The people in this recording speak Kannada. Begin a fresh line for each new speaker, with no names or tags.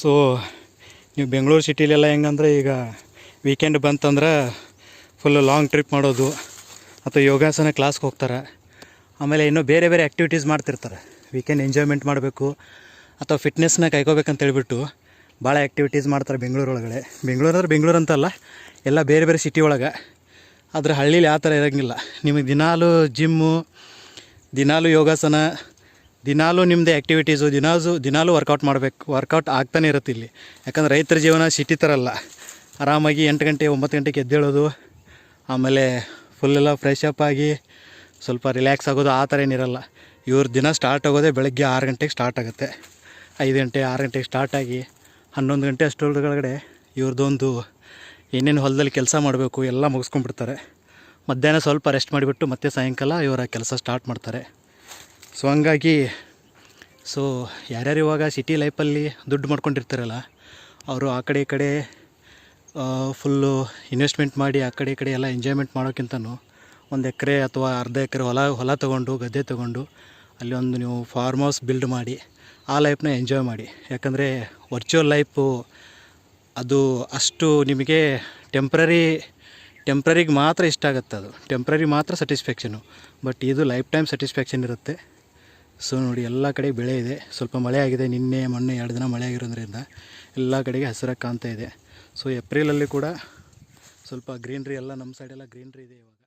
ಸೊ ನೀವು ಬೆಂಗಳೂರು ಸಿಟಿಲೆಲ್ಲ ಹೆಂಗಂದ್ರೆ ಈಗ ವೀಕೆಂಡ್ ಬಂತಂದ್ರೆ ಫುಲ್ಲು ಲಾಂಗ್ ಟ್ರಿಪ್ ಮಾಡೋದು ಅಥವಾ ಯೋಗಾಸನ ಕ್ಲಾಸ್ಗೆ ಹೋಗ್ತಾರೆ. ಆಮೇಲೆ ಇನ್ನೂ ಬೇರೆ ಬೇರೆ ಆ್ಯಕ್ಟಿವಿಟೀಸ್ ಮಾಡ್ತಿರ್ತಾರೆ. ವೀಕೆಂಡ್ ಎಂಜಾಯ್ಮೆಂಟ್ ಮಾಡಬೇಕು ಅಥವಾ ಫಿಟ್ನೆಸ್ನ ಕೈಕೋಬೇಕಂತ ಹೇಳ್ಬಿಟ್ಟು ಭಾಳ ಆ್ಯಕ್ಟಿವಿಟೀಸ್ ಮಾಡ್ತಾರೆ ಬೆಂಗಳೂರು ಒಳಗಡೆ. ಬೆಂಗಳೂರು ಅಂದ್ರೆ ಬೆಂಗಳೂರು ಅಂತಲ್ಲ ಎಲ್ಲ ಬೇರೆ ಬೇರೆ ಸಿಟಿ ಒಳಗೆ. ಆದರೆ ಹಳ್ಳೀಲಿ ಆ ಥರ ಇರೋಂಗಿಲ್ಲ. ನಿಮಗೆ ದಿನಾಲೂ ಜಿಮ್ಮು ದಿನಾಲೂ ಯೋಗಾಸನ ದಿನಾಲೂ ನಿಮ್ಮದೇ ಆ್ಯಕ್ಟಿವಿಟೀಸು ದಿನಾಲು, ದಿನಾಲೂ ವರ್ಕೌಟ್ ಮಾಡಬೇಕು ವರ್ಕೌಟ್ ಆಗ್ತಾನೆ ಇರುತ್ತೆ ಇಲ್ಲಿ. ಯಾಕಂದ್ರೆ ರೈತರ ಜೀವನ ಸಿಟಿ ಥರ ಅಲ್ಲ. ಆರಾಮಾಗಿ ಎಂಟು ಗಂಟೆ, ಒಂಬತ್ತು ಗಂಟೆಗೆ ಎದ್ದೇಳೋದು, ಆಮೇಲೆ ಫುಲ್ಲೆಲ್ಲ ಫ್ರೆಶ್ ಅಪ್ ಆಗಿ ಸ್ವಲ್ಪ ರಿಲ್ಯಾಕ್ಸ್ ಆಗೋದು ಆ ಥರ ಏನಿರಲ್ಲ. ಇವ್ರು ದಿನ ಸ್ಟಾರ್ಟ್ ಆಗೋದೇ ಬೆಳಗ್ಗೆ ಆರು ಗಂಟೆಗೆ ಸ್ಟಾರ್ಟ್ ಆಗುತ್ತೆ. ಐದು ಗಂಟೆ, ಆರು ಗಂಟೆಗೆ ಸ್ಟಾರ್ಟ್ ಆಗಿ ಹನ್ನೊಂದು ಗಂಟೆ ಅಷ್ಟರೊಳಗಡೆ ಇವ್ರದ್ದೊಂದು ಏನೇನು ಹೊಲದಲ್ಲಿ ಕೆಲಸ ಮಾಡಬೇಕು ಎಲ್ಲ ಮುಗಿಸ್ಕೊಂಡ್ಬಿಡ್ತಾರೆ. ಮಧ್ಯಾಹ್ನ ಸ್ವಲ್ಪ ರೆಸ್ಟ್ ಮಾಡಿಬಿಟ್ಟು ಮತ್ತೆ ಸಾಯಂಕಾಲ ಇವರ ಕೆಲಸ ಸ್ಟಾರ್ಟ್ ಮಾಡ್ತಾರೆ. ಸೊ ಹಂಗಾಗಿ ಸೊ ಯಾರ್ಯಾರು ಇವಾಗ ಸಿಟಿ ಲೈಫಲ್ಲಿ ದುಡ್ಡು ಮಾಡ್ಕೊಂಡಿರ್ತಾರಲ್ಲ, ಅವರು ಆ ಕಡೆ ಈ ಕಡೆ ಫುಲ್ಲು ಇನ್ವೆಸ್ಟ್ಮೆಂಟ್ ಮಾಡಿ ಆ ಕಡೆ ಈ ಕಡೆ ಎಲ್ಲ ಎಂಜಾಯ್ಮೆಂಟ್ ಮಾಡೋಕ್ಕಿಂತನೂ ಒಂದು ಎಕರೆ ಅಥವಾ ಅರ್ಧ ಎಕರೆ ಹೊಲ ಹೊಲ ತೊಗೊಂಡು, ಗದ್ದೆ ತೊಗೊಂಡು ಅಲ್ಲಿ ಒಂದು ನೀವು ಫಾರ್ಮ್ ಹೌಸ್ ಬಿಲ್ಡ್ ಮಾಡಿ ಆ ಲೈಫ್ನ ಎಂಜಾಯ್ ಮಾಡಿ. ಯಾಕಂದರೆ ವರ್ಚುವಲ್ ಲೈಫು ಅದು ಅಷ್ಟು ನಿಮಗೆ ಟೆಂಪ್ರರಿ ಟೆಂಪ್ರರಿಗೆ ಮಾತ್ರ ಇಷ್ಟ ಆಗುತ್ತೆ ಅದು. ಟೆಂಪ್ರರಿ ಮಾತ್ರ ಸ್ಯಾಟಿಸ್ಫ್ಯಾಕ್ಷನು ಬಟ್ ಇದು ಲೈಫ್ ಟೈಮ್ ಸ್ಯಾಟಿಸ್ಫ್ಯಾಕ್ಷನ್ ಇರುತ್ತೆ. ಸೊ ನೋಡಿ, ಎಲ್ಲ ಕಡೆ ಬೆಳೆ ಇದೆ. ಸ್ವಲ್ಪ ಮಳೆ ಆಗಿದೆ. ನಿನ್ನೆ, ಮೊನ್ನೆ ಎರಡು ದಿನ ಮಳೆ ಆಗಿರೋದ್ರಿಂದ ಎಲ್ಲ ಕಡೆಗೆ ಹಸಿರಾಗಿ ಕಾಣ್ತಾ ಇದೆ. ಸೊ ಏಪ್ರಿಲಲ್ಲಿ ಕೂಡ ಸ್ವಲ್ಪ ಗ್ರೀನ್ರಿ ಎಲ್ಲ ನಮ್ಮ ಸೈಡೆಲ್ಲ ಗ್ರೀನ್ರಿ ಇದೆ ಇವಾಗ.